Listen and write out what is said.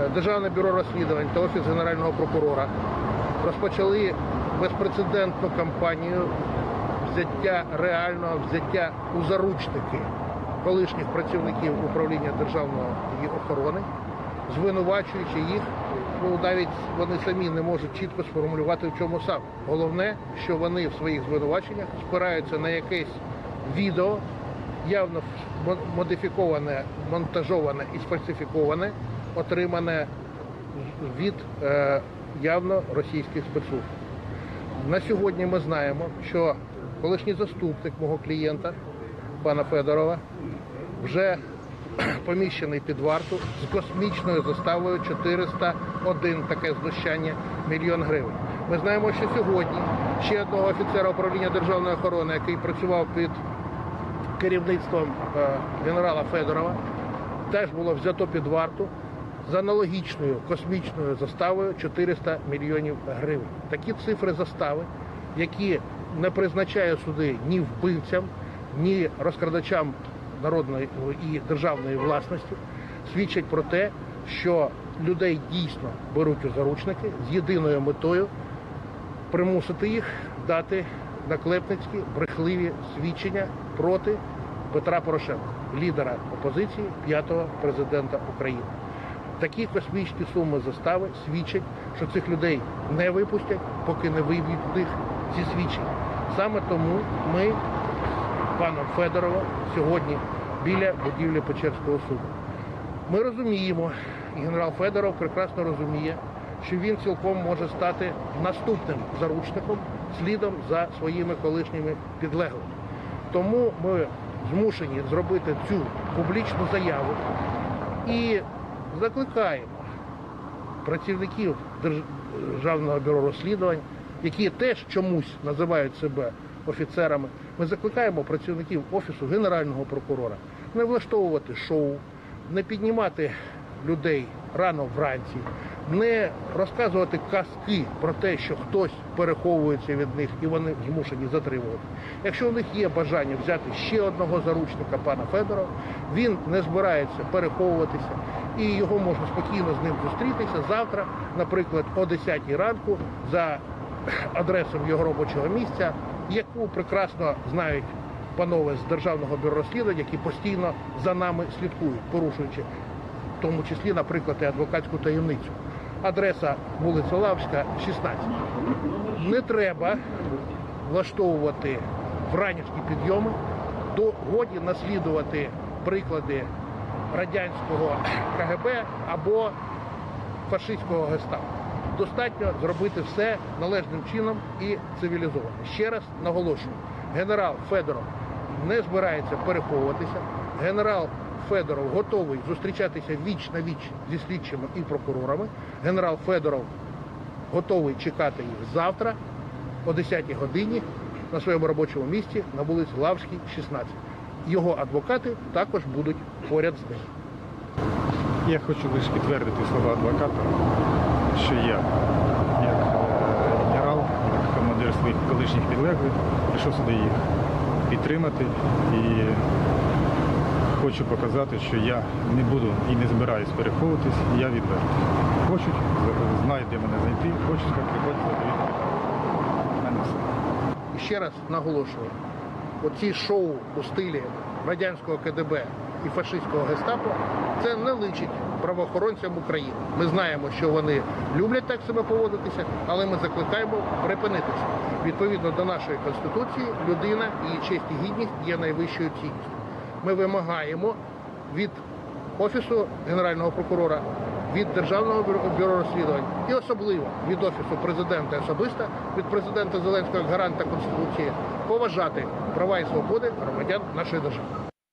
е, Державне бюро розслідувань та Офіс Генерального прокурора розпочали безпрецедентну кампанію взяття реального взяття у заручники колишніх працівників управління державної охорони, звинувачуючи їх. Ну навіть вони самі не можуть чітко сформулювати в чому саме. Головне, що вони в своїх звинуваченнях спираються на якесь відео, явно модифіковане, монтажоване і сфальсифіковане, отримане від е, явно російських спецслужб. На сьогодні ми знаємо, що колишній заступник мого клієнта, пана Федорова, вже поміщений під варту з космічною заставою 401 таке знущання мільйон гривень. Ми знаємо, що сьогодні ще одного офіцера управління державної охорони, який працював під керівництвом е, генерала Федорова, теж було взято під варту з аналогічною космічною заставою 400 мільйонів гривень. Такі цифри застави, які не призначає суди ні вбивцям, ні розкрадачам народної і державної власності, свідчать про те, що людей дійсно беруть у заручники з єдиною метою примусити їх дати наклепницькі брехливі свідчення проти Петра Порошенка, лідера опозиції, п'ятого президента України. Такі космічні суми застави свідчать, що цих людей не випустять, поки не виб'ють них зі свідчень. Саме тому ми з паном Федоровим сьогодні біля будівлі Печерського суду. Ми розуміємо, і генерал Федоров прекрасно розуміє, що він цілком може стати наступним заручником слідом за своїми колишніми підлеглими. Тому ми змушені зробити цю публічну заяву і закликаємо працівників Державного бюро розслідувань, які теж чомусь називають себе офіцерами. Ми закликаємо працівників офісу генерального прокурора не влаштовувати шоу, не піднімати людей рано вранці, не розказувати казки про те, що хтось переховується від них і вони змушені затримувати. Якщо у них є бажання взяти ще одного заручника пана Федорова, він не збирається переховуватися і його можна спокійно з ним зустрітися завтра, наприклад, о 10 ранку за адресою його робочого місця, яку прекрасно знають панове з державного бюро розслідувань, які постійно за нами слідкують, порушуючи в тому числі, наприклад, і адвокатську таємницю. Адреса вулиця Лавська, 16. Не треба влаштовувати вранішні підйоми, годі наслідувати приклади радянського КГБ або фашистського гестапо. Достатньо зробити все належним чином і цивілізовано. Ще раз наголошую, генерал Федоров не збирається переховуватися. Генерал Федоров готовий зустрічатися віч на віч зі слідчими і прокурорами. Генерал Федоров готовий чекати їх завтра о 10 годині на своєму робочому місці на вулиці Лавській, 16. Його адвокати також будуть поряд з ним. Я хочу лише підтвердити слова адвоката, що я, як е, генерал, як командир своїх колишніх підлеглих, прийшов сюди їх підтримати і хочу показати, що я не буду і не збираюсь переховуватись, я відвертий. Хочуть, знають, де мене знайти, хочуть, як приходять, все. Ще раз наголошую, оці шоу у стилі радянського КДБ і фашистського гестапо це не личить правоохоронцям України. Ми знаємо, що вони люблять так себе поводитися, але ми закликаємо припинитися. Відповідно до нашої конституції, людина, її честь і гідність є найвищою цінністю. Ми вимагаємо від офісу генерального прокурора, від державного бюро, розслідувань і особливо від офісу президента особисто, від президента Зеленського як гаранта конституції поважати права і свободи громадян нашої держави.